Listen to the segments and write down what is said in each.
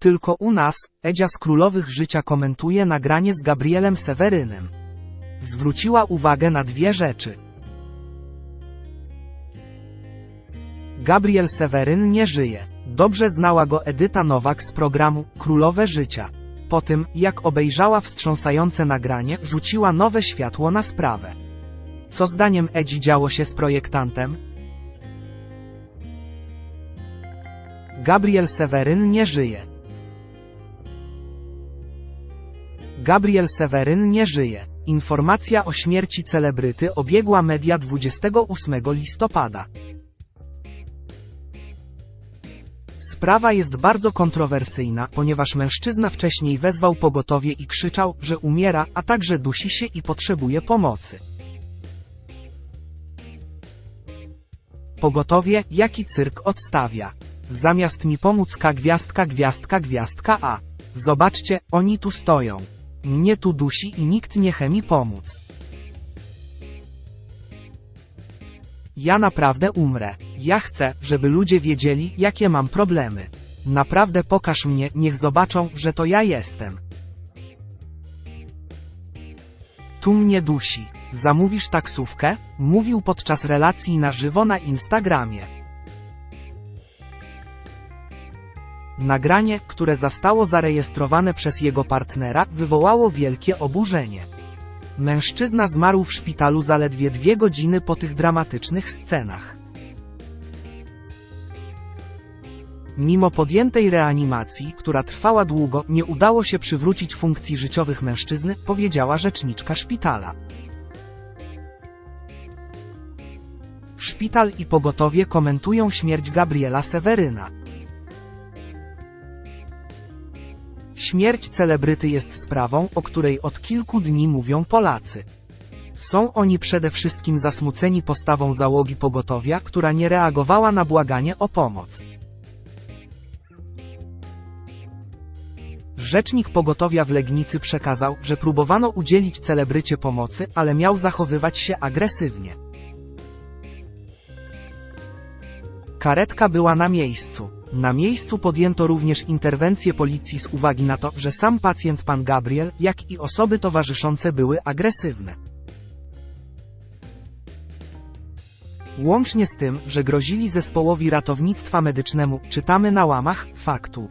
Tylko u nas, Edzia z Królowych Życia komentuje nagranie z Gabrielem Sewerynem. Zwróciła uwagę na dwie rzeczy. Gabriel Seweryn nie żyje. Dobrze znała go Edyta Nowak z programu Królowe Życia. Po tym, jak obejrzała wstrząsające nagranie, rzuciła nowe światło na sprawę. Co zdaniem Edzi działo się z projektantem? Gabriel Seweryn nie żyje. Gabriel Seweryn nie żyje. Informacja o śmierci celebryty obiegła media 28 listopada. Sprawa jest bardzo kontrowersyjna, ponieważ mężczyzna wcześniej wezwał pogotowie i krzyczał, że umiera, a także dusi się i potrzebuje pomocy. Pogotowie, jaki cyrk odstawia. Zamiast mi pomóc K gwiazdka gwiazdka gwiazdka A. Zobaczcie, oni tu stoją. Mnie tu dusi i nikt nie chce mi pomóc. Ja naprawdę umrę. Ja chcę, żeby ludzie wiedzieli, jakie mam problemy. Naprawdę pokaż mnie, niech zobaczą, że to ja jestem. Tu mnie dusi. Zamówisz taksówkę? Mówił podczas relacji na żywo na Instagramie. Nagranie, które zostało zarejestrowane przez jego partnera, wywołało wielkie oburzenie. Mężczyzna zmarł w szpitalu zaledwie dwie godziny po tych dramatycznych scenach. Mimo podjętej reanimacji, która trwała długo, nie udało się przywrócić funkcji życiowych mężczyzny, powiedziała rzeczniczka szpitala. Szpital i pogotowie komentują śmierć Gabriela Seweryna. Śmierć celebryty jest sprawą, o której od kilku dni mówią Polacy. Są oni przede wszystkim zasmuceni postawą załogi pogotowia, która nie reagowała na błaganie o pomoc. Rzecznik pogotowia w Legnicy przekazał, że próbowano udzielić celebrycie pomocy, ale miał zachowywać się agresywnie. Karetka była na miejscu. Na miejscu podjęto również interwencję policji z uwagi na to, że sam pacjent pan Gabriel, jak i osoby towarzyszące były agresywne. Łącznie z tym, że grozili zespołowi ratownictwa medycznemu, czytamy na łamach faktu.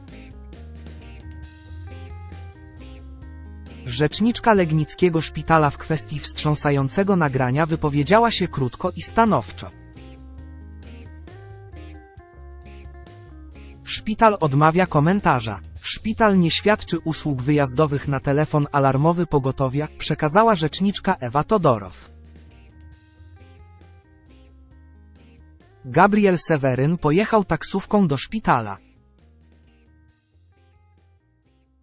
Rzeczniczka Legnickiego Szpitala w kwestii wstrząsającego nagrania wypowiedziała się krótko i stanowczo. Szpital odmawia komentarza. Szpital nie świadczy usług wyjazdowych na telefon alarmowy pogotowia, przekazała rzeczniczka Ewa Todorow. Gabriel Seweryn pojechał taksówką do szpitala.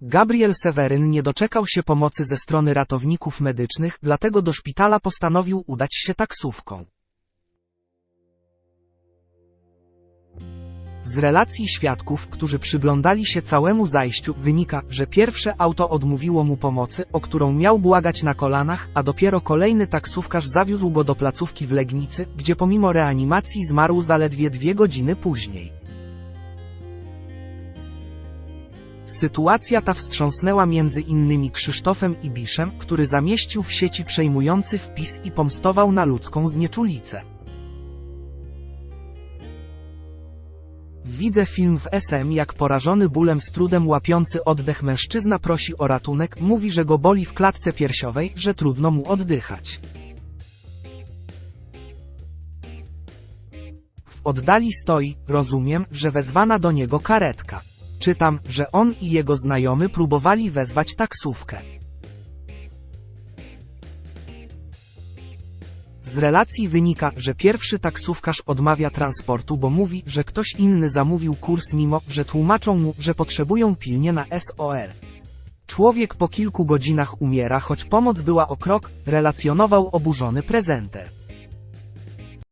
Gabriel Seweryn nie doczekał się pomocy ze strony ratowników medycznych, dlatego do szpitala postanowił udać się taksówką. Z relacji świadków, którzy przyglądali się całemu zajściu, wynika, że pierwsze auto odmówiło mu pomocy, o którą miał błagać na kolanach, a dopiero kolejny taksówkarz zawiózł go do placówki w Legnicy, gdzie pomimo reanimacji zmarł zaledwie dwie godziny później. Sytuacja ta wstrząsnęła między innymi Krzysztofem Ibiszem, który zamieścił w sieci przejmujący wpis i pomstował na ludzką znieczulicę. Widzę film w SM jak porażony bólem z trudem łapiący oddech mężczyzna prosi o ratunek, mówi, że go boli w klatce piersiowej, że trudno mu oddychać. W oddali stoi, rozumiem, że wezwana do niego karetka. Czytam, że on i jego znajomy próbowali wezwać taksówkę. Z relacji wynika, że pierwszy taksówkarz odmawia transportu, bo mówi, że ktoś inny zamówił kurs mimo, że tłumaczą mu, że potrzebują pilnie na SOR. Człowiek po kilku godzinach umiera, choć pomoc była o krok, relacjonował oburzony prezenter.